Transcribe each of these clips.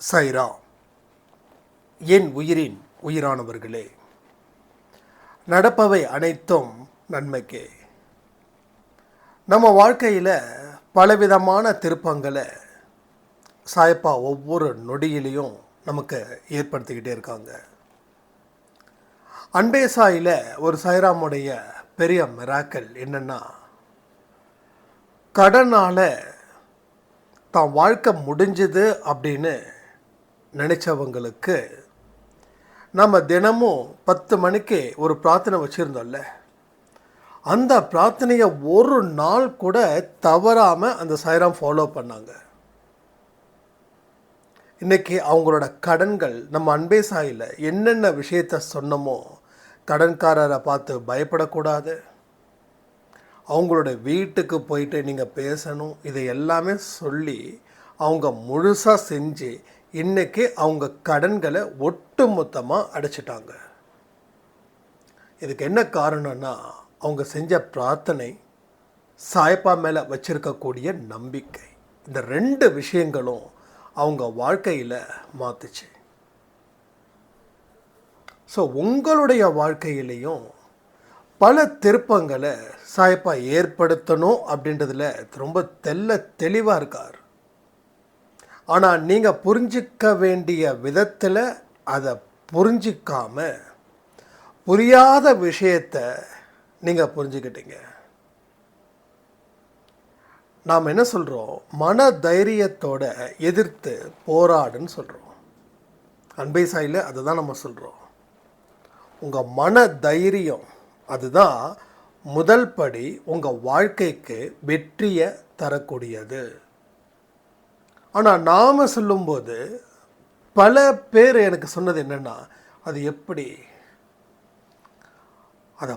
சைரா என் உயிரின் உயிரானவர்களே நடப்பவை அனைத்தும் நன்மைக்கே. நம்ம வாழ்க்கையில் பலவிதமான திருப்பங்களை சாயப்பா ஒவ்வொரு நொடியிலையும் நமக்கு ஏற்படுத்திக்கிட்டே இருக்காங்க. அன்பே சாயில ஒரு சாய்ராமுடைய பெரிய மிராக்கல் என்னன்னா கடனால் தான் வாழ்க்கை முடிஞ்சுது அப்படின்னு நினச்சவங்களுக்கு நம்ம தினமும் பத்து மணிக்கு ஒரு பிரார்த்தனை வச்சுருந்தோம்ல. அந்த பிரார்த்தனையை ஒரு நாள் கூட தவறாமல் அந்த சாய்ராம் ஃபாலோ பண்ணாங்க. இன்றைக்கி அவங்களோட கடன்கள் நம்ம அன்பே சாயில் என்னென்ன விஷயத்த சொன்னமோ கடன்காரரை பார்த்து பயப்படக்கூடாது. அவங்களோட வீட்டுக்கு போயிட்டு நீங்கள் பேசணும் இதை எல்லாமே சொல்லி அவங்க முழுசாக செஞ்சு இன்னைக்கு அவங்க கடன்களை ஒட்டு மொத்தமாக அடைச்சிட்டாங்க. இதுக்கு என்ன காரணம்னா அவங்க செஞ்ச பிரார்த்தனை சாயப்பா மேலே வச்சுருக்கக்கூடிய நம்பிக்கை இந்த ரெண்டு விஷயங்களும் அவங்க வாழ்க்கையில் மாற்றுச்சு ஸோ உங்களுடைய வாழ்க்கையிலையும் பல திருப்பங்களை சாயப்பா ஏற்படுத்தணும் அப்படின்றதுல ரொம்ப தெல்ல தெளிவாக இருக்கார். ஆனால் நீங்கள் புரிஞ்சிக்க வேண்டிய விதத்தில் அதை புரிஞ்சிக்காம புரியாத விஷயத்தை நீங்கள் புரிஞ்சுக்கிட்டீங்க. நாம் என்ன சொல்கிறோம் மன தைரியத்தோட எதிர்த்து போராடுன்னு சொல்கிறோம் அன்பை சாயில் அதை தான் நம்ம சொல்கிறோம் உங்கள் மன தைரியம் அதுதான் முதல் படி உங்கள் வாழ்க்கைக்கு வெற்றியை தரக்கூடியது. ஆனால் நாம் சொல்லும்போது பல பேர் எனக்கு சொன்னது என்னென்னா அது எப்படி? அதை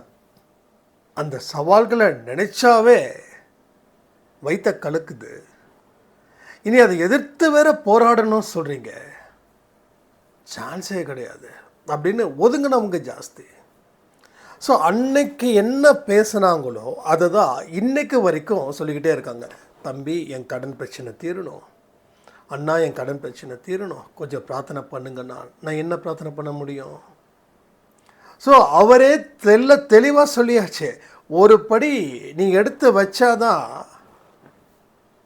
அந்த சவால்களை நினைச்சாவே வைத்த கலக்குது. இனி அதை எதிர்த்து வேற போராடணும் சொல்கிறீங்க சான்ஸே கிடையாது. அப்படின்னு ஒதுங்கினவங்க ஜாஸ்தி. ஸோ அன்னைக்கு என்ன பேசுனாங்களோ அதை தான் இன்னைக்கு வரைக்கும் சொல்லிக்கிட்டே இருக்காங்க. தம்பி என் கடன் பிரச்சனை தீரணும். அண்ணா என் கடன் பிரச்சனை தீரணும். கொஞ்சம் பிரார்த்தனை பண்ணுங்கண்ணா நான் என்ன பிரார்த்தனை பண்ண முடியும்? ஸோ அவரே தெல்ல தெளிவாக சொல்லியாச்சு. ஒரு படி நீங்கள் எடுத்து வச்சாதான்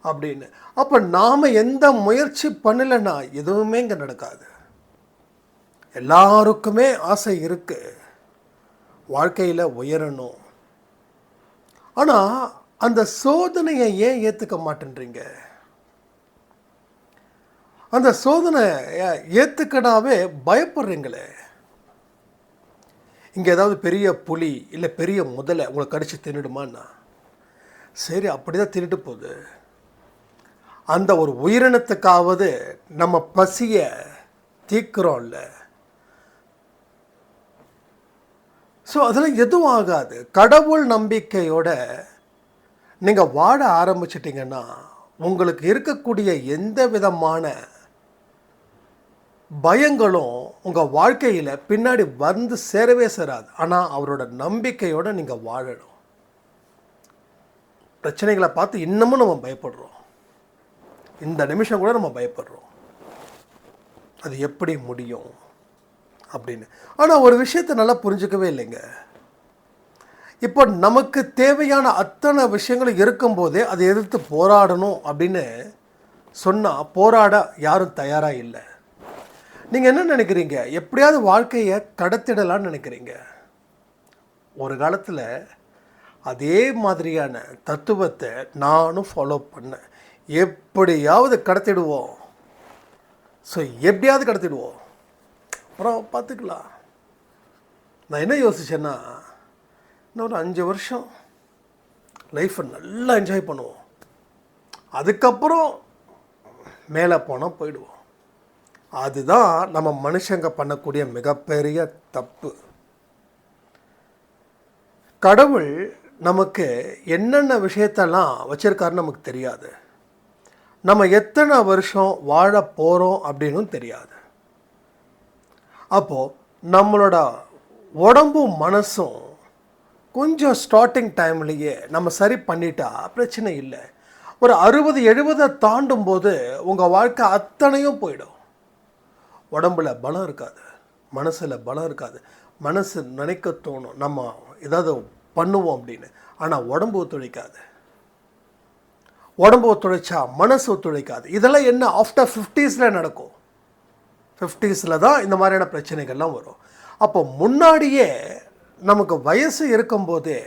அப்படின்னு. அப்போ நாம் எந்த முயற்சி பண்ணலைன்னா எதுவுமே இங்கே நடக்காது. எல்லாருக்குமே ஆசை இருக்குது வாழ்க்கையில் உயரணும். ஆனால் அந்த சோதனையை ஏன் ஏற்றுக்க மாட்டேன்றீங்க? அந்த சோதனை ஏற்றுக்கனாவே பயப்படுறீங்களே. இங்கே ஏதாவது பெரிய புலி இல்லை பெரிய முதலை உங்களை கடிச்சு தின்னுடுமான்னா? சரி அப்படி தான் தின்னுட்டு போகுது. அந்த ஒரு உயிரினத்துக்காவது நம்ம பசியை தீர்க்குறோம்ல. ஸோ அதில் எதுவும் ஆகாது. கடவுள் நம்பிக்கையோட நீங்கள் வாட ஆரம்பிச்சிட்டிங்கன்னா உங்களுக்கு இருக்கக்கூடிய எந்த விதமான பயங்களும் உங்கள் வாழ்க்கையில் பின்னாடி வந்து சேரவே சேராது. ஆனால் அவரோட நம்பிக்கையோடு நீங்கள் வாழணும். பிரச்சனைகளை பார்த்து இன்னமும் நம்ம பயப்படுறோம். இந்த நிமிஷம் கூட நம்ம பயப்படுறோம். அது எப்படி முடியும்? அப்படின்னு. ஆனால் ஒரு விஷயத்தை நல்லா புரிஞ்சுக்கவே இல்லைங்க. இப்போ நமக்கு தேவையான அத்தனை விஷயங்களும் இருக்கும்போதே அதை எதிர்த்து போராடணும் அப்படின்னு சொன்னால் போராட யாரும் தயாராக இல்லை. நீங்கள் என்ன நினைக்கிறீங்க? எப்படியாவது வாழ்க்கையை கடத்திடலான்னு நினைக்கிறீங்க? ஒரு காலத்தில் அதே மாதிரியான தத்துவத்தை நானும் ஃபாலோ பண்ணேன். எப்படியாவது கடத்திடுவோம். ஸோ எப்படியாவது கடத்திடுவோம். அப்புறம் பார்த்துக்கலாம். நான் என்ன யோசிச்சேன்னா இன்னும் ஒரு அஞ்சு வருஷம் லைஃப்பை நல்லா என்ஜாய் பண்ணுவோம். அதுக்கப்புறம் மேலே போனால் போயிடுவோம். அதுதான் நம்ம மனுஷங்க பண்ணக்கூடிய மிகப்பெரிய தப்பு. கடவுள் நமக்கு என்னென்ன விஷயத்தெல்லாம் வச்சிருக்காருன்னு நமக்கு தெரியாது. நம்ம எத்தனை வருஷம் வாழ போகிறோம் அப்படின்னும் தெரியாது. அப்போது நம்மளோட உடம்பும் மனசும் கொஞ்சம் ஸ்டார்டிங் டைம்லேயே நம்ம சரி பண்ணிட்டா பிரச்சனை இல்லை. ஒரு அறுபது எழுபதை தாண்டும் போது உங்கள் வாழ்க்கை அத்தனையும் போயிடும். உடம்புல பலம் இருக்காது. மனசில் பலம் இருக்காது. மனசு நினைக்க தோணும். நம்ம ஏதாவது பண்ணுவோம் அப்படின்னு. ஆனால் உடம்பு ஒத்துழைக்காது. உடம்பு ஒத்துழைச்சா மனசு ஒத்துழைக்காது. இதெல்லாம் என்ன? ஆஃப்டர் ஃபிஃப்டீஸில் நடக்கும். ஃபிஃப்டீஸில் தான் இந்த மாதிரியான பிரச்சனைகள்லாம் வரும். அப்போ முன்னாடியே நமக்கு வயசு இருக்கும்போதே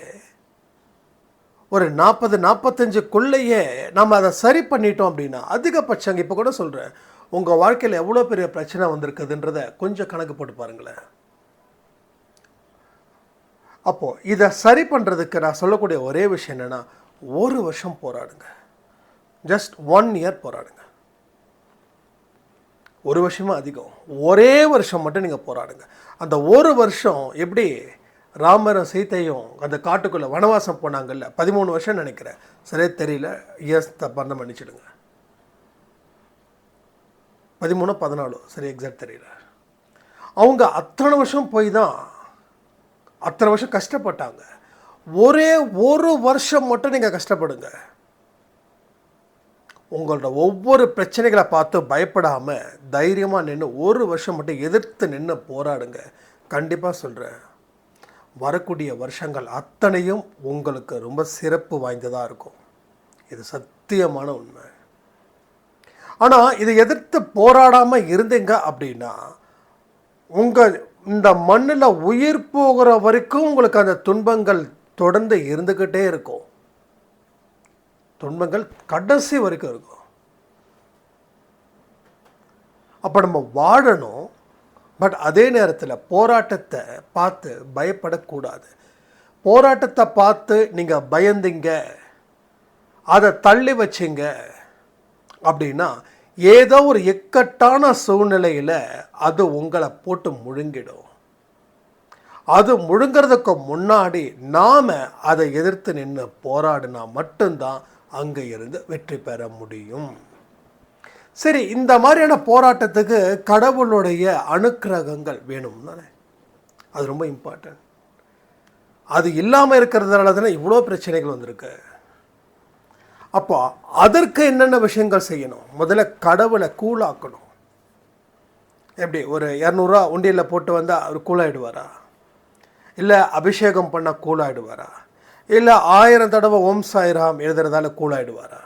ஒரு நாற்பது நாற்பத்தஞ்சுக்குள்ளேயே நம்ம அதை சரி பண்ணிட்டோம் அப்படின்னா அதிகபட்சம் இப்போ கூட சொல்கிறேன் உங்கள் வாழ்க்கையில் எவ்வளோ பெரிய பிரச்சனை வந்திருக்குதுன்றத கொஞ்சம் கணக்கு போட்டு பாருங்களேன். அப்போது இதை சரி பண்ணுறதுக்கு நான் சொல்லக்கூடிய ஒரே விஷயம் என்னென்னா ஒரு வருஷம் போராடுங்க. ஜஸ்ட் ஒன் இயர் போராடுங்க. ஒரு வருஷமாக அதிகம். ஒரே வருஷம் மட்டும் நீங்கள் போராடுங்க. அந்த ஒரு வருஷம் எப்படி ராமரும் சீத்தையும் அந்த காட்டுக்குள்ளே வனவாசம் போனாங்கல்ல பதிமூணு வருஷம் நினைக்கிறேன். சரியாக தெரியல? இயர்ஸ் தப்பாக மன்னிச்சிடுங்க. பதிமூணு பதினாலு. சரி எக்ஸாக்ட் தெரியல. அவங்க அத்தனை வருஷம் போய் தான் அத்தனை வருஷம் கஷ்டப்பட்டாங்க. ஒரே ஒரு வருஷம் மட்டும் நீங்கள் கஷ்டப்படுங்க. உங்களோட ஒவ்வொரு பிரச்சனைகளை பார்த்து பயப்படாமல் தைரியமாக நின்று ஒரு வருஷம் மட்டும் எதிர்த்து நின்று போராடுங்க. கண்டிப்பாக சொல்கிறேன் வரக்கூடிய வருஷங்கள் அத்தனையும் உங்களுக்கு ரொம்ப சிறப்பு வாய்ந்ததாக இருக்கும். இது சத்தியமான உண்மை. ஆனால் இதை எதிர்த்து போராடாமல் இருந்தீங்க அப்படின்னா உங்கள் இந்த மண்ணில் உயிர் போகிற வரைக்கும் உங்களுக்கு அந்த துன்பங்கள் தொடர்ந்து இருந்துக்கிட்டே இருக்கும். துன்பங்கள் கடைசி வரைக்கும் இருக்கும். அப்போ நம்ம வாழணும் பட் அதே நேரத்தில் போராட்டத்தை பார்த்து பயப்படக்கூடாது. போராட்டத்தை பார்த்து நீங்கள் பயந்தீங்க அதை தள்ளி வச்சிங்க அப்படின்னா ஏதோ ஒரு இக்கட்டான சூழ்நிலையில் அது உங்களை போட்டு முழுங்கிடும். அது முழுங்கிறதுக்கு முன்னாடி நாம் அதை எதிர்த்து நின்று போராடினா மட்டும்தான் அங்கே இருந்து வெற்றி பெற முடியும். சரி இந்த மாதிரியான போராட்டத்துக்கு கடவுளுடைய அனுக்கிரகங்கள் வேணும் தானே? அது ரொம்ப இம்பார்ட்டன்ட் அது இல்லாமல் இருக்கிறதுனால தானே இவ்வளோ பிரச்சனைகள் வந்திருக்கு? அப்போ அதற்கு என்னென்ன விஷயங்கள் செய்யணும்? முதல்ல கடவுளை கூலாக்கணும் எப்படி? ஒரு இரநூறுவா உண்டியலில் போட்டு வந்தால் அவர் கூலாயிடுவாரா இல்லை அபிஷேகம் பண்ணால் கூலாயிடுவாரா இல்லை ஆயிரம் தடவை ஓம் சாய்ராம் எழுதுறதால கூழாயிடுவாரா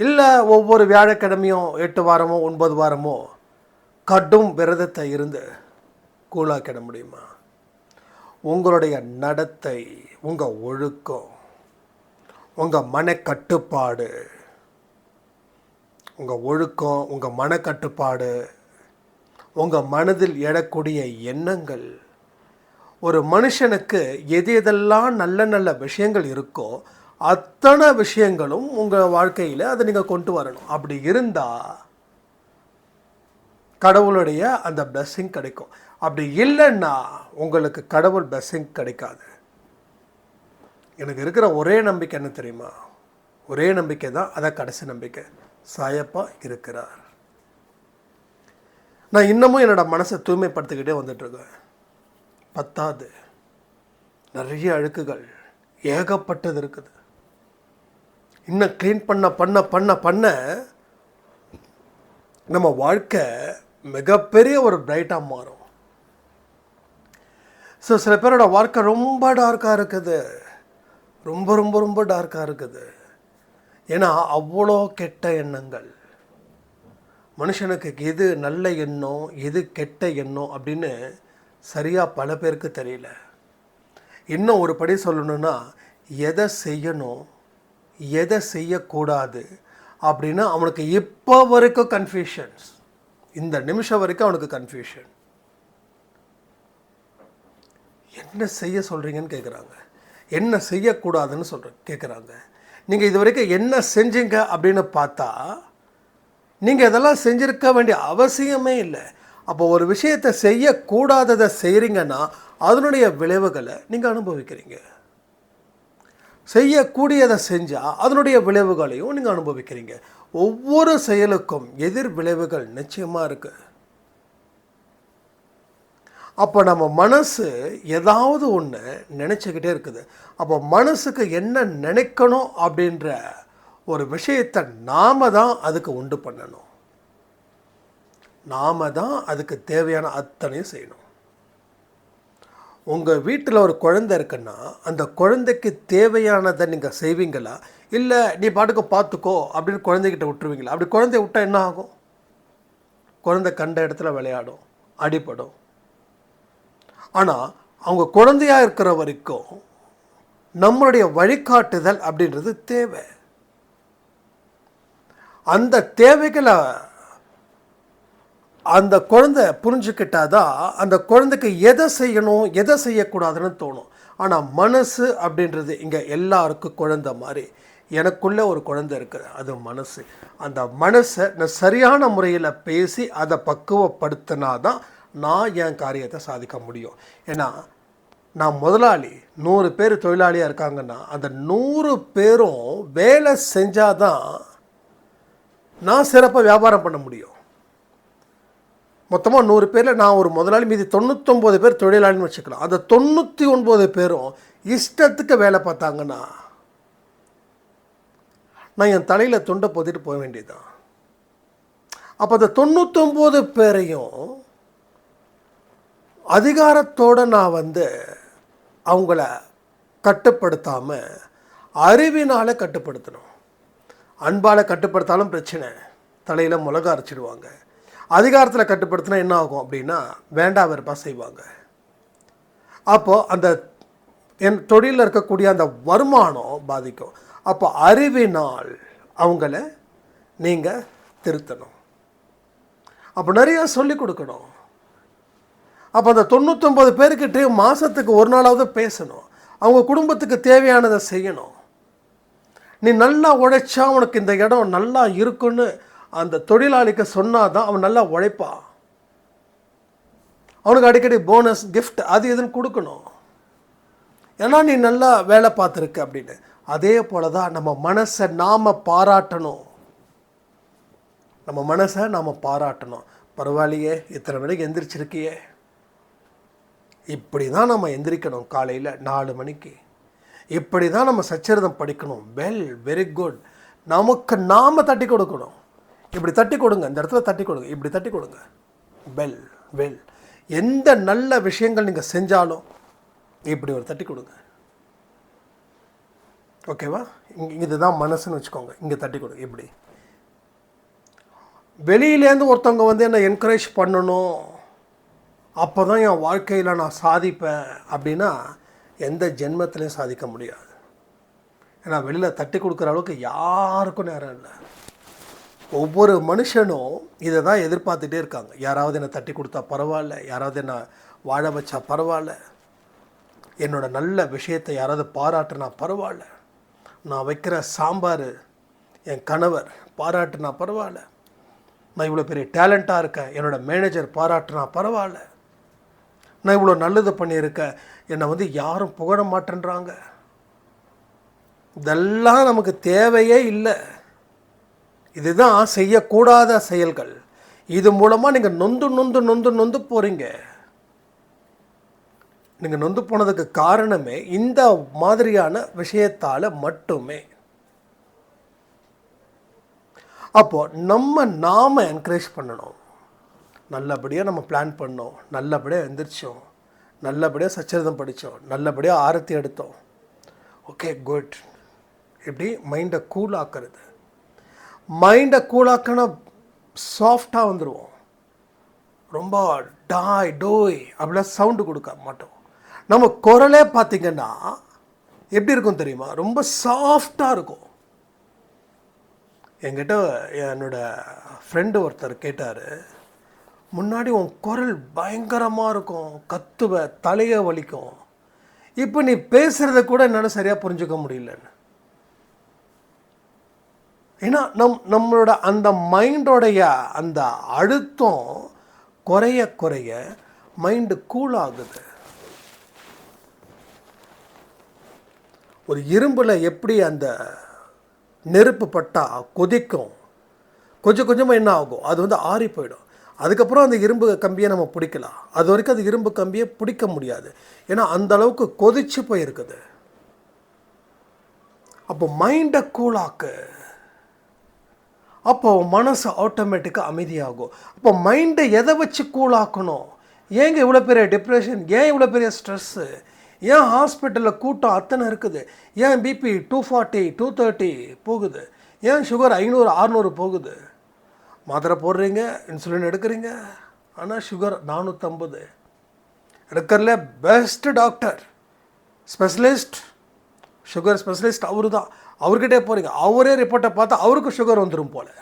இல்லை ஒவ்வொரு வியாழக்கிழமையும் எட்டு வாரமோ ஒன்பது வாரமோ கடும் விரதத்தை இருந்து கூலாக்கிட முடியுமா? உங்களுடைய நடத்தை உங்கள் ஒழுக்கம் உங்கள் மனக்கட்டுப்பாடு. உங்கள் ஒழுக்கம் உங்கள் மனக்கட்டுப்பாடு. உங்கள் மனதில் எழக்கூடிய எண்ணங்கள். ஒரு மனுஷனுக்கு எது எதெல்லாம் நல்ல நல்ல விஷயங்கள் இருக்கோ அத்தனை விஷயங்களும் உங்கள் வாழ்க்கையில் அதை நீங்கள் கொண்டு வரணும். அப்படி இருந்தால் கடவுளுடைய அந்த பிளஸ்ஸிங் கிடைக்கும். அப்படி இல்லைன்னா உங்களுக்கு கடவுள் பிளஸ்ஸிங் கிடைக்காது. எனக்கு இருக்கிற ஒரே நம்பிக்கை என்ன தெரியுமா? ஒரே நம்பிக்கை தான் அதான் கடைசி நம்பிக்கை. சாயப்பா இருக்கிறார். நான் இன்னமும் என்னோட மனசை தூய்மைப்படுத்திக்கிட்டே வந்துட்டுருக்கேன். பத்தாது. நிறைய அழுக்குகள். ஏகப்பட்டது இருக்குது. இன்னும் க்ளீன் பண்ண பண்ண பண்ண பண்ண நம்ம வாழ்க்கை மிகப்பெரிய ஒரு பிரைட்டாக மாறும். ஸோ சில பேரோட வாழ்க்கை ரொம்ப டார்க்காக இருக்குது. ரொம்ப ரொம்ப ரொம்ப டார்க்காக இருக்குது. ஏன்னா அவ்வளோ கெட்ட எண்ணங்கள். மனுஷனுக்கு எது நல்ல எண்ணம் எது கெட்ட எண்ணம் அப்படின்னு சரியாக பல பேருக்கு தெரியல. இன்னும் ஒரு படி சொல்லணும்னா எதை செய்யணும் எதை செய்யக்கூடாது அப்படின்னு அவனுக்கு இப்போ வரைக்கும் கன்ஃபியூஷன்ஸ் இந்த நிமிஷம் வரைக்கும் அவனுக்கு கன்ஃபியூஷன் என்ன செய்ய சொல்கிறீங்கன்னு கேட்குறாங்க என்ன செய்யக்கூடாதுன்னு சொல்கிற கேட்குறாங்க நீங்கள் இது வரைக்கும் என்ன செஞ்சீங்க அப்படின்னு பார்த்தா நீங்கள் இதெல்லாம் செஞ்சிருக்க வேண்டிய அவசியமே இல்லை. அப்போ ஒரு விஷயத்தை செய்யக்கூடாததை செய்கிறீங்கன்னா அதனுடைய விளைவுகளை நீங்கள் அனுபவிக்கிறீங்க. செய்யக்கூடியதை செஞ்சால் அதனுடைய விளைவுகளையும் நீங்கள் அனுபவிக்கிறீங்க. ஒவ்வொரு செயலுக்கும் எதிர் விளைவுகள் நிச்சயமாக இருக்குது அப்போ நம்ம மனசு ஏதாவது ஒன்று நினச்சிக்கிட்டே இருக்குது. அப்போ மனசுக்கு என்ன நினைக்கணும் அப்படின்ற ஒரு விஷயத்தை நாம தான் அதுக்கு உண்டு பண்ணணும். நாம தான் அதுக்கு தேவையான அத்தனையும் செய்யணும். உங்கள் வீட்டில் ஒரு குழந்தை இருக்குன்னா அந்த குழந்தைக்கு தேவையானதை நீங்கள் செய்வீங்களா? இல்லை நீ பாட்டுக்கு பார்த்துக்கோ அப்படின்னு குழந்தைகிட்ட விட்டுருவீங்களா? அப்படி குழந்தைய விட்டால் என்ன ஆகும்? குழந்தை கண்ட இடத்துல விளையாடும் அடிபடும். ஆனால் அவங்க குழந்தையா இருக்கிற வரைக்கும் நம்மளுடைய வழிகாட்டுதல் அப்படின்றது தேவை. அந்த தேவைகளை அந்த குழந்தை புரிஞ்சுக்கிட்டாதான் அந்த குழந்தைக்கு எதை செய்யணும் எதை செய்யக்கூடாதுன்னு தோணும். ஆனால் மனசு அப்படின்றது இங்கே எல்லாருக்கும் குழந்தை மாதிரி. எனக்குள்ளே ஒரு குழந்தை இருக்குது அது மனசு. அந்த மனசை நான் சரியான முறையில் பேசி அதை பக்குவப்படுத்தினா தான் நான் என் காரியத்தை சாதிக்க முடியும்? ஏன்னா நான் முதலாளி நூறு பேர் தொழிலாளியாக இருக்காங்கன்னா அந்த நூறு பேரும் வேலை செஞ்சால் தான் நான் சிறப்பாக வியாபாரம் பண்ண முடியும். மொத்தமாக நூறு பேரில் நான் ஒரு முதலாளி மீதி தொண்ணூத்தொம்பது பேர் தொழிலாளின்னு வச்சுக்கலாம். அந்த தொண்ணூற்றி ஒன்பது பேரும் இஷ்டத்துக்கு வேலை பார்த்தாங்கன்னா நான் என் தலையில் துண்டை பொத்திட்டு போக வேண்டியதுதான். அப்போ அந்த தொண்ணூத்தொம்பது பேரையும் அதிகாரத்தோடு நான் வந்து அவங்கள கட்டுப்படுத்தாமல் அறிவினால் கட்டுப்படுத்தணும். அன்பால் கட்டுப்படுத்தாலும் பிரச்சனை. தலையில் மிளகா அரைச்சிடுவாங்க. அதிகாரத்தில் கட்டுப்படுத்தினா என்ன ஆகும் அப்படின்னா வேண்டா வெறுப்பாக செய்வாங்க. அப்போது அந்த என் தொழிலில் இருக்கக்கூடிய அந்த வருமானம் பாதிக்கும். அப்போ அறிவினால் அவங்கள நீங்கள் திருத்தணும். அப்போ நிறையா சொல்லிக் கொடுக்கணும். அப்போ அந்த தொண்ணூற்றொம்பது பேருக்கிட்டே மாதத்துக்கு ஒரு நாளாவது பேசணும். அவங்க குடும்பத்துக்கு தேவையானதை செய்யணும். நீ நல்லா உழைச்சா உனக்கு இந்த இடம் நல்லா இருக்குன்னு அந்த தொழிலாளிக்கு சொன்னாதான் அவன் நல்லா உழைப்பான் அவனுக்கு அடிக்கடி போனஸ் கிஃப்ட் அது இதுன்னு கொடுக்கணும். ஏன்னா நீ நல்லா வேலை பார்த்துருக்க அப்படின்னு. அதே போல தான் நம்ம மனசை நாம் பாராட்டணும். நம்ம மனசை நாம் பாராட்டணும். பரவாயில்லையே இத்தனை மணிக்கு எந்திரிச்சிருக்கியே. இப்படி தான் நம்ம எந்திரிக்கணும் காலையில் நாலு மணிக்கு. இப்படி தான் நம்ம சச்சரிதம் படிக்கணும். வெல் வெரி குட் நமக்கு நாம் தட்டி கொடுக்கணும். இப்படி தட்டி கொடுங்க. இந்த இடத்துல தட்டி கொடுங்க. இப்படி தட்டி கொடுங்க. வெல் வெல் எந்த நல்ல விஷயங்கள் நீங்கள் செஞ்சாலும் இப்படி ஒரு தட்டி கொடுங்க. ஓகேவா இங்கே இதுதான் மனசுன்னு வச்சுக்கோங்க. இங்கே தட்டி கொடுங்க. இப்படி. வெளியிலேருந்து ஒருத்தவங்க வந்து என்னை என்கரேஜ் பண்ணணும்? அப்போ தான் என் வாழ்க்கையில் நான் சாதிப்பேன் அப்படின்னா எந்த ஜென்மத்திலையும் சாதிக்க முடியாது. ஏன்னா வெளியில் தட்டி கொடுக்குற அளவுக்கு யாருக்கும் நேரம் இல்லை. ஒவ்வொரு மனுஷனும் இதை தான் எதிர்பார்த்துட்டே இருக்காங்க. யாராவது என்னை தட்டி கொடுத்தா பரவாயில்ல யாராவது என்னை வாழ வச்சா பரவாயில்ல என்னோடய நல்ல விஷயத்தை யாராவது பாராட்டுனா பரவாயில்ல நான் வைக்கிற சாம்பார் என் கணவர் பாராட்டுனா பரவாயில்ல நான் இவ்வளோ பெரிய டேலண்ட்டாக இருக்கேன் என்னோட மேனேஜர் பாராட்டுனா பரவாயில்ல நான் இவ்வளோ நல்லது பண்ணியிருக்கேன் என்னை வந்து யாரும் புகழ மாட்டேன்றாங்க. இதெல்லாம் நமக்கு தேவையே இல்லை. இதுதான் செய்யக்கூடாத செயல்கள். இது மூலமாக நீங்கள் நொந்து நொந்து நொந்து நொந்து போகிறீங்க நீங்கள் நொந்து போனதுக்கு காரணமே இந்த மாதிரியான விஷயத்தால் மட்டுமே. அப்போது நம்ம நாம என்கரேஜ் பண்ணணும். நல்லபடியாக நம்ம பிளான் பண்ணோம். நல்லபடியாக எழுந்திரிச்சோம் நல்லபடியாக சச்சரிதம் படித்தோம் நல்லபடியாக ஆரத்தி எடுத்தோம். ஓகே குட் இப்படி மைண்டை கூல் ஆக்கிறது. மைண்டை கூலாக்கினா சாஃப்டாக வந்துடுவோம் ரொம்ப டாய் டோய் அப்படிலாம் சவுண்டு கொடுக்க மாட்டோம். நம்ம குரலே பார்த்திங்கன்னா எப்படி இருக்கும் தெரியுமா? ரொம்ப சாஃப்டாக இருக்கும். என்கிட்ட என்னோடய ஃப்ரெண்டு ஒருத்தர் கேட்டார். முன்னாடி உன் குரல் பயங்கரமாக இருக்கும். கத்துவ தலையை வலிக்கும். இப்போ நீ பேசுகிறத கூட என்னால் சரியாக புரிஞ்சுக்க முடியலன்னு. ஏன்னா நம் நம்மளோட அந்த மைண்டோடைய அந்த அழுத்தம் குறைய குறைய மைண்டு கூல் ஆகுது. ஒரு இரும்பில் எப்படி அந்த நெருப்பு பட்டா கொதிக்கும் கொஞ்சம் கொஞ்சமாக என்ன ஆகும்? அது வந்து ஆறி போயிடும். அதுக்கப்புறம் அந்த இரும்பு கம்பியை நம்ம பிடிக்கலாம். அது வரைக்கும் அந்த இரும்பு கம்பியை பிடிக்க முடியாது. ஏன்னா அந்த அளவுக்கு கொதிச்சு போயிருக்குது. அப்போ மைண்டை கூலாக்கு அப்போ மனசு ஆட்டோமேட்டிக்காக அமைதியாகும். அப்போ மைண்டை எதை வச்சு கூலாக்கணும் ஏங்க இவ்வளோ பெரிய டிப்ரெஷன் ஏன் இவ்வளோ பெரிய ஸ்ட்ரெஸ்ஸு ஏன் ஹாஸ்பிட்டலில் கூட்டம் அத்தனை இருக்குது? ஏன் BP two forty two thirty போகுது? ஏன் சுகர் ஐநூறு அறநூறு போகுது? மாத்திரை போடுறீங்க இன்சுலின் எடுக்கிறீங்க. ஆனால் சுகர் நானூற்றம்பது இருக்கிறதுல best doctor specialist sugar specialist அவரு தான் அவர்கிட்டே போகிறீங்க அவரே ரிப்போர்ட்டை பார்த்தா அவருக்கு சுகர் வந்துடும் போல்.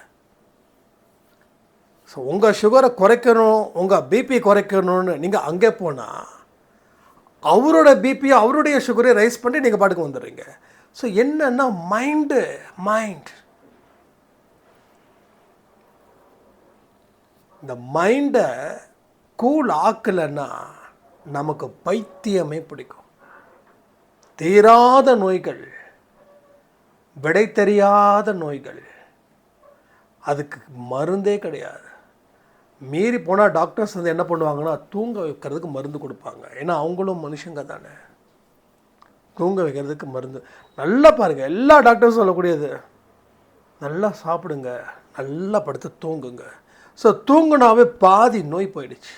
ஸோ உங்கள் சுகரை குறைக்கணும் உங்கள் பிபி குறைக்கணும்னு நீங்கள் அங்கே போனால் அவரோட பிபியை அவருடைய சுகரை ரைஸ் பண்ணி நீங்கள் பாட்டுக்கு வந்துடுறீங்க. ஸோ என்னன்னா மைண்டு மைண்ட் இந்த மைண்டை கூல் ஆக்கலைன்னா நமக்கு பைத்தியமே பிடிக்கும். தீராத நோய்கள் விடை தெரியாத நோய்கள் அதுக்கு மருந்தே கிடையாது. மீறி போனால் டாக்டர்ஸ் வந்து என்ன பண்ணுவாங்கன்னா தூங்க வைக்கிறதுக்கு மருந்து கொடுப்பாங்க. ஏன்னா அவங்களும் மனுஷங்க தானே. தூங்க வைக்கிறதுக்கு மருந்து. நல்லா பாருங்கள் எல்லா டாக்டர்ஸும் சொல்லக்கூடியது. நல்லா சாப்பிடுங்க நல்லா படுத்து தூங்குங்க. ஸோ தூங்குனாவே பாதி நோய் போயிடுச்சு.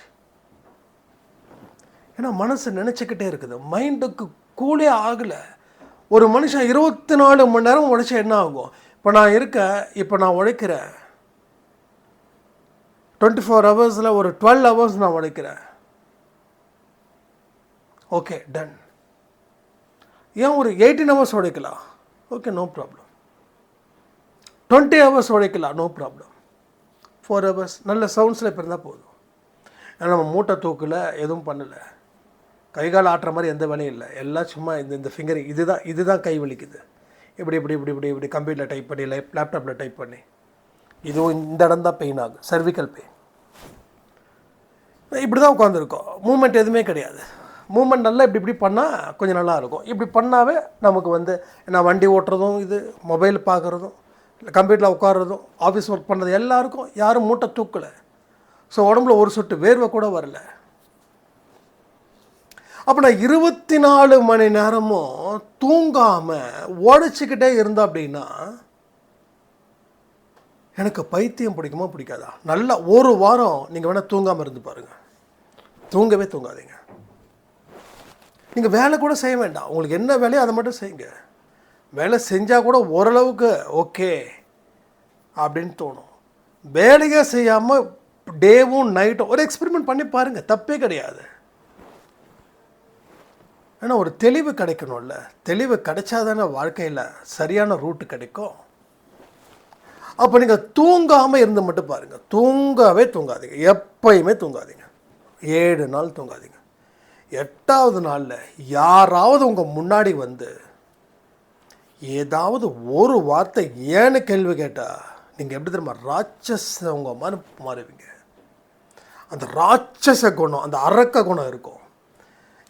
ஏன்னா மனசு நினச்சிக்கிட்டே இருக்குது. மைண்டுக்கு கூலே ஆகலை. ஒரு மனுஷன் இருபத்தி நாலு மணி நேரம் உழைச்சா என்ன ஆகும்? இப்போ நான் இருக்கேன் இப்போ நான் உழைக்கிறேன். டுவெண்ட்டி ஃபோர் ஹவர்ஸில் ஒரு டுவெல் ஹவர்ஸ் நான் உழைக்கிறேன். ஓகே டன் ஏன் ஒரு eighteen hours உழைக்கலாம்? Okay no problem twenty hours உழைக்கலாம் no problem four hours நல்ல சவுண்ட்ஸில் இப்போ இருந்தால் போதும். ஏன்னா நம்ம மூட்டை தூக்கில் எதுவும் பண்ணலை. கை கால் ஆட்டுற மாதிரி எந்த வேலையும் இல்லை. எல்லாம் சும்மா இந்த இந்த ஃபிங்கர் இதுதான் இதுதான் கை வலிக்குது. இப்படி இப்படி இப்படி இப்படி இப்படி கம்ப்யூட்டரில் டைப் பண்ணி லைப் லேப்டாப்பில் டைப் பண்ணி. இதுவும் இந்த இடம் தான் பெயின் ஆகும் சர்விக்கல் பெயின் இப்படி தான் உட்காந்துருக்கோம் மூமெண்ட் எதுவுமே கிடையாது. மூமெண்ட் நல்லா இப்படி இப்படி பண்ணால் கொஞ்சம் நல்லா இருக்கும். இப்படி பண்ணாவே நமக்கு வந்து நான் வண்டி ஓட்டுறதும் இது மொபைல் பார்க்குறதும் கம்ப்யூட்டரில் உட்காடுறதும் ஆஃபீஸ் ஒர்க் பண்ணுறது எல்லாருக்கும் யாரும் மூட்டை தூக்கலை. ஸோ உடம்புல ஒரு சொட்டு வேர்வை கூட வரல. அப்போ நான் இருபத்தி நாலு மணி நேரமும் தூங்காமல் உடச்சிக்கிட்டே இருந்தேன் அப்படின்னா எனக்கு பைத்தியம் பிடிக்குமா பிடிக்காதா? நல்லா ஒரு வாரம் நீங்கள் வேணால் தூங்காமல் இருந்து பாருங்கள் தூங்கவே தூங்காதீங்க. நீங்கள் வேலை கூட செய்ய வேண்டாம். உங்களுக்கு என்ன வேலையோ அதை மட்டும் செய்யுங்க. வேலை செஞ்சால் கூட ஓரளவுக்கு ஓகே அப்படின்னு தோணும். வேலையே செய்யாமல் டேவும் நைட்டும் ஒரு எக்ஸ்பெரிமெண்ட் பண்ணி பாருங்கள் தப்பே கிடையாது. ஏன்னா ஒரு தெளிவு கிடைக்கணும்ல. தெளிவு கிடைச்சாதானே வாழ்க்கையில் சரியான ரூட்டு கிடைக்கும். அப்போ நீங்கள் தூங்காமல் இருந்து மட்டும் பாருங்கள் தூங்கவே தூங்காதீங்க. எப்பயுமே தூங்காதீங்க. ஏழு நாள் தூங்காதீங்க. எட்டாவது நாளில் யாராவது உங்கள் முன்னாடி வந்து ஏதாவது ஒரு வார்த்தை ஏன்னு கேள்வி கேட்டால் நீங்கள் எப்படி தெரியுமா ராட்சசவங்க மாதிரி மாறுவீங்க அந்த ராட்சச குணம் அந்த அரக்க குணம் இருக்கும்.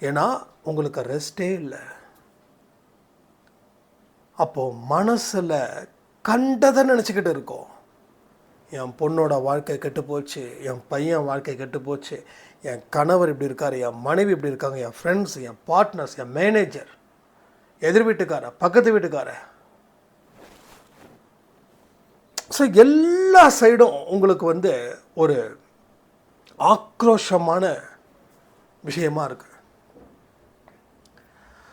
ஏன்னா உங்களுக்கு ரெஸ்டே இல்லை. அப்போது மனசில் கண்டதை நினச்சிக்கிட்டு இருக்கோம். என் பொண்ணோட வாழ்க்கை கெட்டு போச்சு என் பையன் வாழ்க்கை கெட்டு போச்சு என் கணவர் இப்படி இருக்கார் என் மனைவி இப்படி இருக்காங்க என் ஃப்ரெண்ட்ஸ் என் பார்ட்னர்ஸ் என் மேனேஜர் எதிர் வீட்டுக்கார பக்கத்து வீட்டுக்கார. ஸோ எல்லா சைடும் உங்களுக்கு வந்து ஒரு ஆக்ரோஷமான விஷயமா இருக்கு.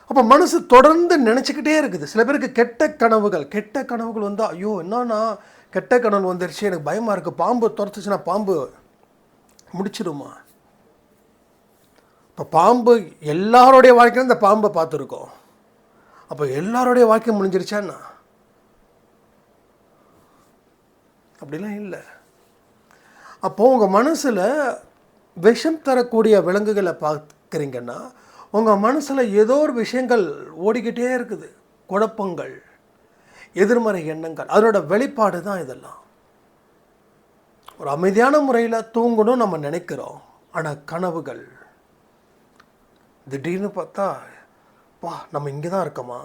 அப்போ மனசு தொடர்ந்து நினச்சிக்கிட்டே இருக்குது. சில பேருக்கு கெட்ட கனவுகள் கெட்ட கனவுகள் வந்து ஐயோ என்னன்னா கெட்ட கனவு வந்துருச்சு எனக்கு பயமாக இருக்குது பாம்பு துரத்துச்சுன்னா பாம்பு முடிச்சிடுமா இப்போ பாம்பு எல்லாருடைய வாழ்க்கையிலும் இந்த பாம்பை பார்த்துருக்கோம். அப்போ எல்லாருடைய வாழ்க்கை முடிஞ்சிருச்சான்னா அப்படிலாம் இல்லை. அப்போது உங்கள் மனசில் விஷம் தரக்கூடிய விலங்குகளை பார்க்குறீங்கன்னா உங்கள் மனசில் ஏதோ ஒரு விஷயங்கள் ஓடிக்கிட்டே இருக்குது. குழப்பங்கள் எதிர்மறை எண்ணங்கள். அதனோட வெளிப்பாடு தான் இதெல்லாம். ஒரு அமைதியான முறையில் தூங்கணும் நம்ம நினைக்கிறோம். ஆனால் கனவுகள் திடீர்னு பார்த்தா அப்பா நம்ம இங்கே தான் இருக்கோமா?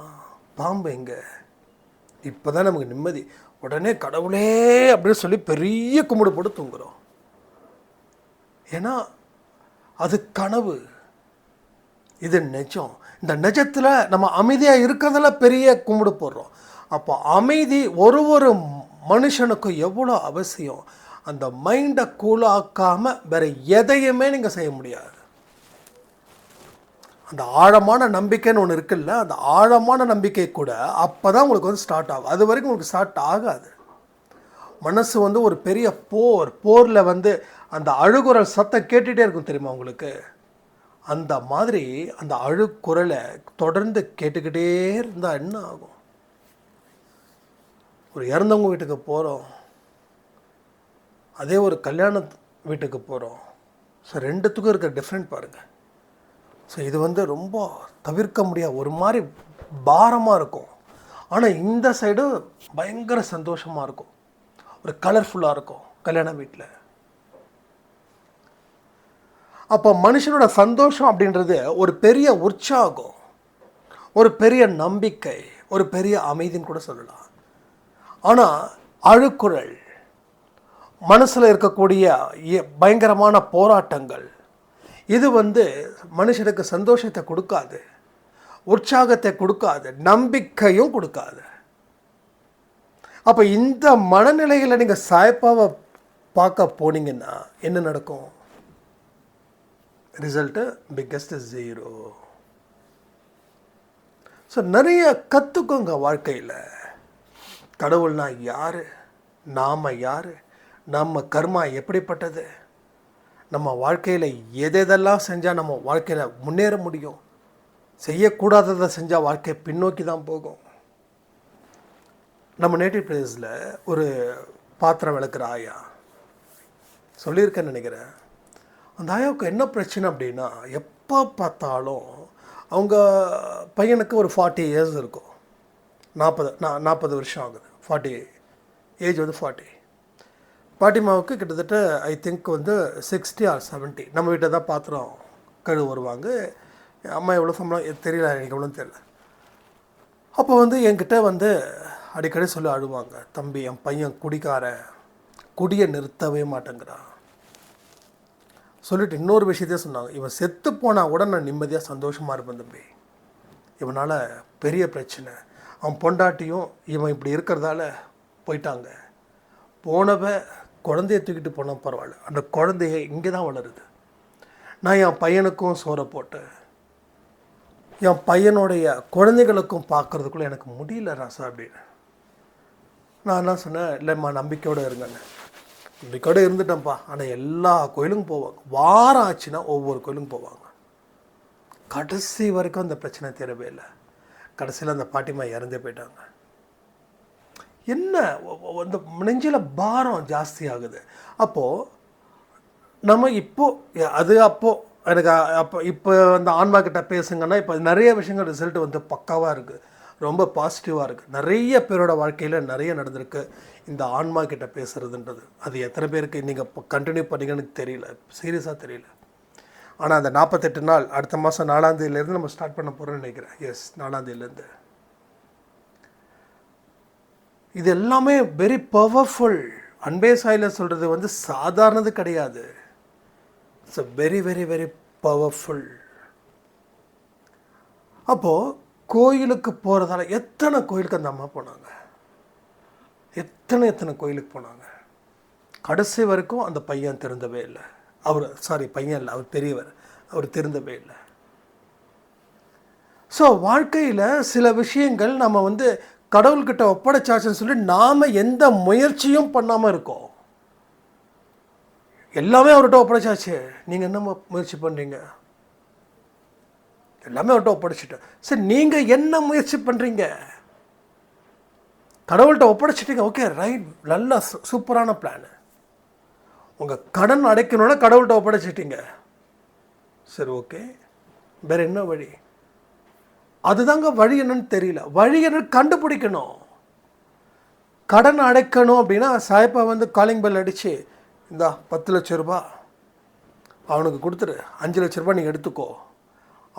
பாம்பு எங்கே? இப்போ தான் நமக்கு நிம்மதி. உடனே கடவுளே அப்படின்னு சொல்லி பெரிய கும்பிடு போட்டு தூங்குறோம். ஏன்னா அது கனவு. இது நிஜம். இந்த நிஜத்தில் நம்ம அமைதியாக இருக்கிறதுல பெரிய கும்பிடு போடுறோம். அப்போ அமைதி ஒரு ஒரு மனுஷனுக்கும் எவ்வளோ அவசியம்? அந்த மைண்டை கூலாக்காமல் வேற எதையுமே நீங்கள் செய்ய முடியாது. அந்த ஆழமான நம்பிக்கைன்னு ஒன்று இருக்குல்ல அந்த ஆழமான நம்பிக்கை கூட அப்போ தான் உங்களுக்கு வந்து ஸ்டார்ட் ஆகும். அது வரைக்கும் உங்களுக்கு ஸ்டார்ட் ஆகாது. மனசு வந்து ஒரு பெரிய போர் போரில் வந்து அந்த அழுகுரல் சத்தம் கேட்டுகிட்டே இருக்கும் தெரியுமா உங்களுக்கு? அந்த மாதிரி அந்த அழுக்குரலை தொடர்ந்து கேட்டுக்கிட்டே இருந்தால் என்ன ஆகும்? ஒரு இறந்தவங்க வீட்டுக்கு போகிறோம் அதே ஒரு கல்யாண வீட்டுக்கு போகிறோம் ஸோ ரெண்டுத்துக்கும் இருக்கிற டிஃப்ரெண்ட் பாருங்கள் ஸோ இது வந்து ரொம்ப தவிர்க்க முடியாது ஒரு மாதிரி பாரமாக இருக்கும். ஆனால் இந்த சைடு பயங்கர சந்தோஷமாக இருக்கும். ஒரு கலர்ஃபுல்லாக இருக்கும் கல்யாண வீட்டில் அப்போ மனுஷனோட சந்தோஷம் அப்படின்றது ஒரு பெரிய உற்சாகம் ஒரு பெரிய நம்பிக்கை ஒரு பெரிய அமைதின்னு கூட சொல்லலாம். ஆனால் அழுக்குறள் மனசில் இருக்கக்கூடிய பயங்கரமான போராட்டங்கள் இது வந்து மனுஷனுக்கு சந்தோஷத்தை கொடுக்காது உற்சாகத்தை கொடுக்காது நம்பிக்கையும் கொடுக்காது. அப்போ இந்த மனநிலையில் நீங்கள் சாய்ப்பாவை பார்க்க போனீங்கன்னா என்ன நடக்கும்? ரிசல்ட்டு பிக்கஸ்ட் ஜீரோ ஸோ நிறைய கற்றுக்கோங்க வாழ்க்கையில். கடவுள்னா யார்? நாம் யார்? நம்ம கர்மா எப்படிப்பட்டது? நம்ம வாழ்க்கையில் எதெதெல்லாம் செஞ்சால் நம்ம வாழ்க்கையில் முன்னேற முடியும்? செய்யக்கூடாததை செஞ்சால் வாழ்க்கை பின்னோக்கி தான் போகும். நம்ம நேட்டிவ் பிளேஸில் ஒரு பாத்திரம் விளக்குற ஆயா சொல்லியிருக்கேன்னு நினைக்கிறேன். அந்த ஆயாவுக்கு என்ன பிரச்சனை அப்படின்னா எப்போ பார்த்தாலும் அவங்க பையனுக்கு ஒரு ஃபார்ட்டி இயர்ஸ் இருக்கும். நாற்பது நா நாற்பது வருஷம் ஆகுது. ஃபார்ட்டி ஏஜ் வந்து ஃபார்ட்டி பாட்டிமாவுக்கு கிட்டத்தட்ட ஐ திங்க் வந்து சிக்ஸ்டி ஆர் 70 நம்ம வீட்டை தான் பாத்திரம் கழுவு வருவாங்க. என் அம்மா எவ்வளோ சம்பளம் தெரியல எனக்கு எவ்வளோன்னு தெரியல. அப்போ வந்து என்கிட்ட வந்து அடிக்கடி சொல்லி அழுவாங்க. தம்பி என் பையன் குடிக்காரன் குடியை நிறுத்தவே மாட்டேங்கிறான். சொல்லிட்டு இன்னொரு விஷயத்தையும் சொன்னாங்க. இவன் செத்து போனால் கூட நான் நிம்மதியாக சந்தோஷமாக இருப்பேன் தம்பி. இவனால் பெரிய பிரச்சனை. அவன் பொண்டாட்டியும் இவன் இப்படி இருக்கிறதால போயிட்டாங்க. போனவ குழந்தைய தூக்கிட்டு போனால் பரவாயில்ல. அந்த குழந்தைய இங்கே தான் வளருது. நான் என் பையனுக்கும் சோறை போட்டேன். என் பையனுடைய குழந்தைகளுக்கும் பார்க்குறதுக்குள்ளே எனக்கு முடியல ராசா அப்படின்னு. நான் என்ன சொன்னேன் இல்லைம்மா நம்பிக்கையோடு இருங்கன்னு. நம்பிக்கையோடு இருந்துட்டேன்ப்பா. ஆனால் எல்லா கோயிலுக்கும் போவாங்க. வாரம் ஆச்சுன்னா ஒவ்வொரு கோயிலுக்கும் போவாங்க. கடைசி வரைக்கும் அந்த பிரச்சனை தீரவே இல்லை. கடைசியில் அந்த பாட்டிமா இறந்தே போயிட்டாங்க. என்ன அந்த நெஞ்சில் பாரம் ஜாஸ்தி ஆகுது. அப்போது நம்ம இப்போது அது அப்போது எனக்கு அப்போ இப்போ அந்த ஆன்மா கிட்ட பேசுங்கன்னா இப்போ நிறைய விஷயங்கள் ரிசல்ட் வந்து பக்காவாக இருக்குது ரொம்ப பாசிட்டிவாக இருக்குது நிறைய பேரோட வாழ்க்கையில் நிறைய நடந்திருக்கு இந்த ஆன்மா கிட்ட பேசுகிறதுன்றது அது எத்தனை பேருக்கு நீங்கள் இப்போ கண்டினியூ பண்ணீங்கன்னு தெரியல. சீரியஸாக தெரியல. ஆனால் அந்த நாற்பத்தெட்டு நாள் அடுத்த மாதம் நாலாந்தேதியிலேருந்து நம்ம ஸ்டார்ட் பண்ண போகிறோம்னு நினைக்கிறேன். எஸ் நாலாந்தேதியிலேருந்து இது எல்லாமே வெரி பவர்ஃபுல் அன்பே சாயில சொல்கிறது வந்து சாதாரணது கிடையாது. It's a very very very powerful அப்போது கோயிலுக்கு போகிறதால எத்தனை கோயிலுக்கு அந்த அம்மா போனாங்க? எத்தனை எத்தனை கோயிலுக்கு போனாங்க? கடைசி வரைக்கும் அந்த பையன் திருந்தவே இல்லை. அவர் சாரி பையன் இல்லை அவர் பெரியவர். அவர் திருந்தவே இல்லை. ஸோ வாழ்க்கையில் சில விஷயங்கள் நம்ம வந்து கடவுள்கிட்ட ஒப்படைச்சாச்சுன்னு சொல்லி நாம் எந்த முயற்சியும் பண்ணாமல் இருக்கோம். எல்லாமே அவர்கிட்ட ஒப்படைச்சாச்சு. நீங்கள் என்ன முயற்சி பண்ணுறீங்க எல்லாமே அவர்கிட்ட ஒப்படைச்சிட்டேன் சரி நீங்கள் என்ன முயற்சி பண்ணுறீங்க கடவுள்கிட்ட ஒப்படைச்சிட்டீங்க. Okay right. நல்ல சூப்பரான பிளான் உங்கள் கடன் அடைக்கணும்னா கடவுள்கிட்ட ஒப்படைச்சிட்டீங்க. சரி ஓகே. வேறு என்ன வழி? அதுதாங்க வழி என்னன்னு தெரியல. வழி என்னன்னு கண்டுபிடிக்கணும். கடன் அடைக்கணும் அப்படின்னா சாய்ப்பா வந்து காலிங் பெல் அடித்து இந்தா பத்து லட்ச ரூபாய் அவனுக்கு கொடுத்துரு. அஞ்சு லட்ச ரூபாய் நீங்கள் எடுத்துக்கோ.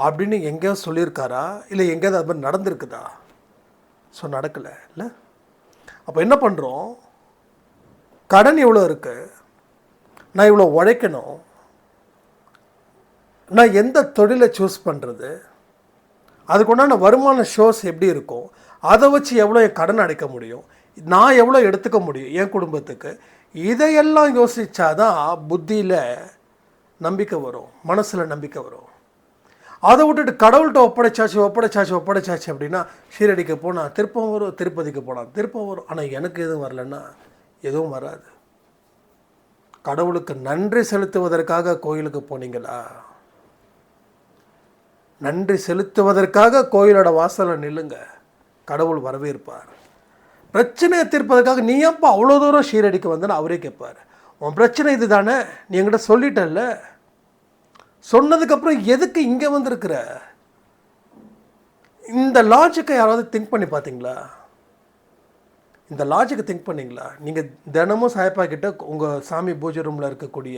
அப்படின்னு எங்கேயாவது சொல்லியிருக்காரா? இல்லை எங்கேயாவது அது மாதிரி நடந்திருக்குதா? ஸோ நடக்கலை. இல்லை? அப்போ என்ன பண்ணுறோம்? கடன் இவ்வளோ இருக்குது நான் இவ்வளோ உழைக்கணும். நான் எந்த தொழிலை சூஸ் பண்ணுறது? அதுக்குண்டான வருமான ஷோஸ் எப்படி இருக்கும்? அதை வச்சு எவ்வளோ என் கடன் அடைக்க முடியும்? நான் எவ்வளோ எடுத்துக்க முடியும் என் குடும்பத்துக்கு? இதையெல்லாம் யோசிச்சாதான் புத்தியில் நம்பிக்கை வரும் மனசில் நம்பிக்கை வரும். அதை விட்டுட்டு கடவுள்கிட்ட ஒப்படைச்சாச்சு ஒப்படைச்சாச்சு ஒப்படைச்சாச்சு அப்படின்னா ஷீரடிக்கு போனால் திருப்பம் வரும் திருப்பதிக்கு போனால் திருப்பம் வரும். ஆனால் எனக்கு எதுவும் வரலன்னா எதுவும் வராது. கடவுளுக்கு நன்றி செலுத்துவதற்காக கோயிலுக்கு போனீங்களா? நன்றி செலுத்துவதற்காக கோயிலோட வாசலில் நில்லுங்க. கடவுள் வரவேற்பார். பிரச்சனையை தீர்ப்பதற்காக நீ ஏன்ப்பா அவ்வளோ தூரம் ஷீரடிக்கு வந்தேன்னு அவரே கேட்பார். உன் பிரச்சனை இது தானே நீ என்கிட்ட சொல்லிட்டல்ல. சொன்னதுக்கப்புறம் எதுக்கு இங்கே வந்திருக்கிற? இந்த லாஜிக்கை யாராவது திங்க் பண்ணி பார்த்தீங்களா? இந்த லாஜிக்கை திங்க் பண்ணிங்களா? நீங்கள் தினமும் சாயப்பா கிட்ட உங்கள் சாமி பூஜை ரூமில் இருக்கக்கூடிய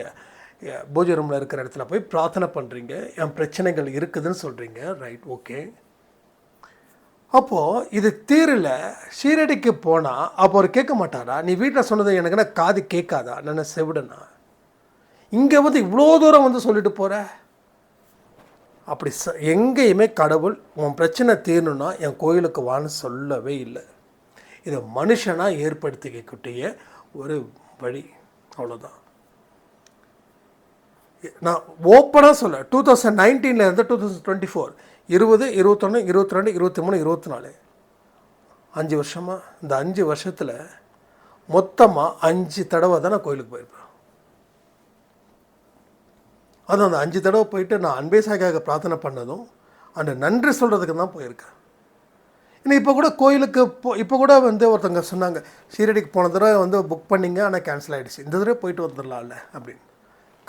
பூஜை ரூமில் இருக்கிற இடத்துல போய் பிரார்த்தனை பண்ணுறீங்க என் பிரச்சனைகள் இருக்குதுன்னு சொல்கிறீங்க ரைட் ஓகே அப்போது இது தீரில் ஷீரடிக்கு போனால் அப்போ அவர் கேட்க மாட்டாரா? நீ வீட்டில் சொன்னது எனக்கு என்ன காது கேட்காதா? நான் செவிடனா? இங்கே வந்து இவ்வளோ தூரம் வந்து சொல்லிட்டு போகிற அப்படி ச எங்கேயுமே கடவுள் உன் பிரச்சனை தீரணும்னா என் கோயிலுக்கு வான்னு சொல்லவே இல்லை. இதை மனுஷனாக ஏற்படுத்திக்கக்கூடிய ஒரு வழி. அவ்வளோதான் நான் ஓப்பனாக சொல்ல டூ தௌசண்ட் நைன்டீனில் இருந்து டூ தௌசண்ட் டுவெண்ட்டி ஃபோர் இருபது இருபத்தொன்று இருபத்தி ரெண்டு இருபத்தி மூணு இருபத்தி நாலு அஞ்சு வருஷமாக இந்த அஞ்சு வருஷத்தில் மொத்தமாக அஞ்சு தடவை தான் நான் கோயிலுக்கு போயிருப்பேன். அதுவும் அந்த அஞ்சு தடவை போயிட்டு நான் அன்பே சாய்க்காக பிரார்த்தனை பண்ணதும் அந்த நன்றி சொல்கிறதுக்கு தான் போயிருக்கேன். இன்னும் இப்போ கூட கோயிலுக்கு போ இப்போ கூட வந்து ஒருத்தவங்க சொன்னாங்க ஷீரடிக்கு போன தடவை வந்து புக் பண்ணீங்க ஆனால் கேன்சல் ஆகிடுச்சு இந்த தடவை போயிட்டு வந்துடலாம்ல அப்படின்னு.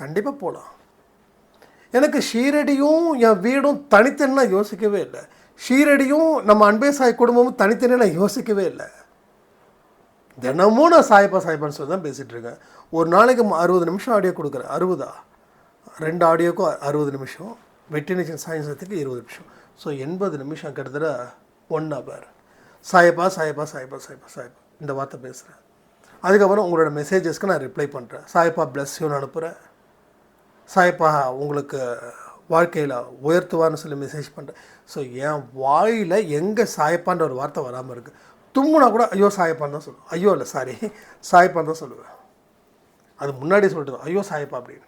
கண்டிப்பாக போகலாம் எனக்கு ஷீரடியும் என் வீடும் தனித்தனியாக யோசிக்கவே இல்லை. ஷீரடியும் நம்ம அன்பே சாய் குடும்பமும் தனித்தனியாக யோசிக்கவே இல்லை. தினமும் நான் சாயப்பா சாயப்பான்னு சொல்லி தான் பேசிகிட்டு இருக்கேன். ஒரு நாளைக்கு அறுபது நிமிஷம் ஆடியோ கொடுக்குறேன். அறுபதா? ரெண்டு ஆடியோக்கும் அறுபது நிமிஷம். வெட்டினேஷன் சாயன்ஸத்துக்கு இருபது நிமிஷம். ஸோ எண்பது நிமிஷம் கிட்டத்தட்ட ஒன் ஹவர் சாயப்பா சாயப்பா சாயப்பா சாயப்பா சாயப்பா. இந்த வார்த்தை பேசுகிறேன் அதுக்கப்புறம் உங்களோட மெசேஜஸ்க்கு நான் ரிப்ளை பண்ணுறேன் சாயப்பா பிளஸ் யூன்னு அனுப்புகிறேன் சாயப்பா உங்களுக்கு வாழ்க்கையில் உயர்த்துவான்னு சொல்லி மெசேஜ் பண்ணுறேன் ஸோ என் வாயில் எங்கே சாயப்பான்ற ஒரு வார்த்தை வராமல் இருக்குது தும்முனா கூட ஐயோ சாயப்பான்னு தான் சொல்லுவேன். ஐயோ இல்லை சாரி சாயப்பான்னு தான் சொல்லுவேன். அது முன்னாடி சொல்லிட்டு ஐயோ சாயப்பா அப்படின்னு.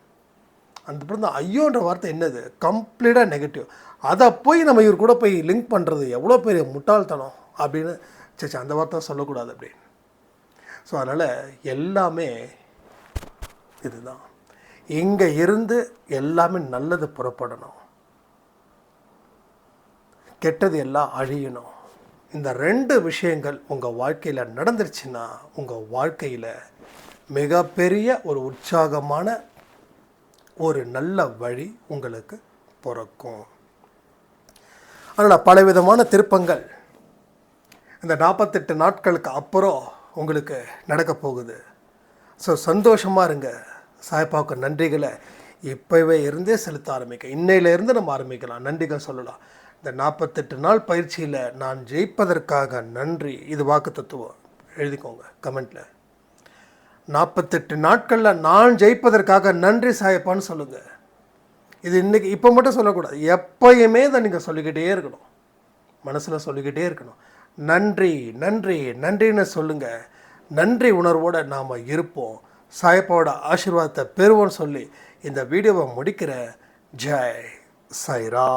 அந்த அப்புறம் தான் ஐயோன்ற வார்த்தை என்னது? கம்ப்ளீட்டாக நெகட்டிவ் அதை போய் நம்ம இவர் கூட போய் லிங்க் பண்ணுறது எவ்வளோ பெரிய முட்டாள்தனம் அப்படின்னு சரி அந்த வார்த்தை சொல்லக்கூடாது அப்படின்னு. ஸோ அதனால் எல்லாமே இதுதான். இங்கே இருந்து எல்லாமே நல்லது புறப்படணும். கெட்டது எல்லாம் அழியணும். இந்த ரெண்டு விஷயங்கள் உங்கள் வாழ்க்கையில் நடந்துருச்சுன்னா உங்கள் வாழ்க்கையில் மிகப்பெரிய ஒரு உற்சாகமான ஒரு நல்ல வழி உங்களுக்கு பிறக்கும். அதனால் பலவிதமான திருப்பங்கள் இந்த நாற்பத்தெட்டு நாட்களுக்கு அப்புறம் உங்களுக்கு நடக்க போகுது. ஸோ சந்தோஷமாக இருங்க. சாய்பாவுக்கு நன்றிகளை இப்போவே இருந்தே செலுத்த ஆரம்பிக்க. இன்னையிலேருந்து நம்ம ஆரம்பிக்கலாம். நன்றிகள் சொல்லலாம். இந்த நாற்பத்தெட்டு நாள் பயிற்சியில் நான் ஜெயிப்பதற்காக நன்றி. இது வாக்கு தத்துவம். எழுதிக்கோங்க கமெண்ட்டில் நாற்பத்தெட்டு நாட்களில் நான் ஜெயிப்பதற்காக நன்றி சாயப்பான்னு சொல்லுங்கள் இது இன்றைக்கி இப்போ மட்டும் சொல்லக்கூடாது. எப்பயுமே இதை நீங்கள் சொல்லிக்கிட்டே இருக்கணும். மனசில் சொல்லிக்கிட்டே இருக்கணும். நன்றி நன்றி நன்றின்னு சொல்லுங்கள் நன்றி உணர்வோடு நாம் இருப்போம். சாயப்பாவோட ஆசீர்வாதத்தை பெறுவோன்னு சொல்லி இந்த வீடியோவை முடிக்கிற. ஜெய் சைரா